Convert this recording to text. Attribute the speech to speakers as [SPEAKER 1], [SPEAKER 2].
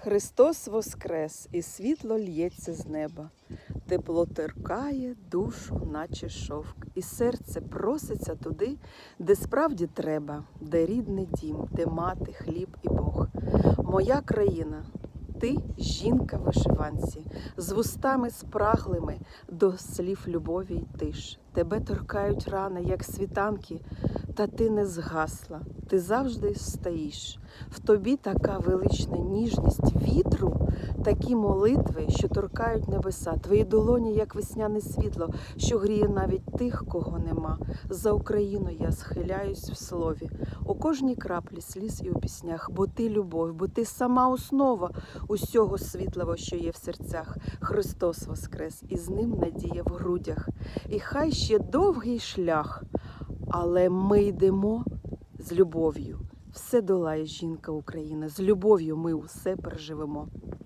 [SPEAKER 1] Христос воскрес, і світло л'ється з неба, тепло теркає душу, наче шовк, і серце проситься туди, де справді треба, де рідний дім, де мати, хліб і Бог. Моя країна, ти жінка вишиванці, з вустами спраглими до слів любові й тиш. Тебе торкають рани, як світанки, та ти не згасла, ти завжди стоїш. В тобі така велична ніжність вітру, такі молитви, що торкають небеса, твої долоні, як весняне світло, що гріє навіть тих, кого нема. За Україну я схиляюсь в слові, у кожній краплі сліз і у піснях, бо ти любов, бо ти сама основа усього світлого, що є в серцях. Христос воскрес, і з ним надія в грудях. І хай ще довгий шлях, але ми йдемо з любов'ю. Все долає жінка України. З любов'ю ми усе переживемо.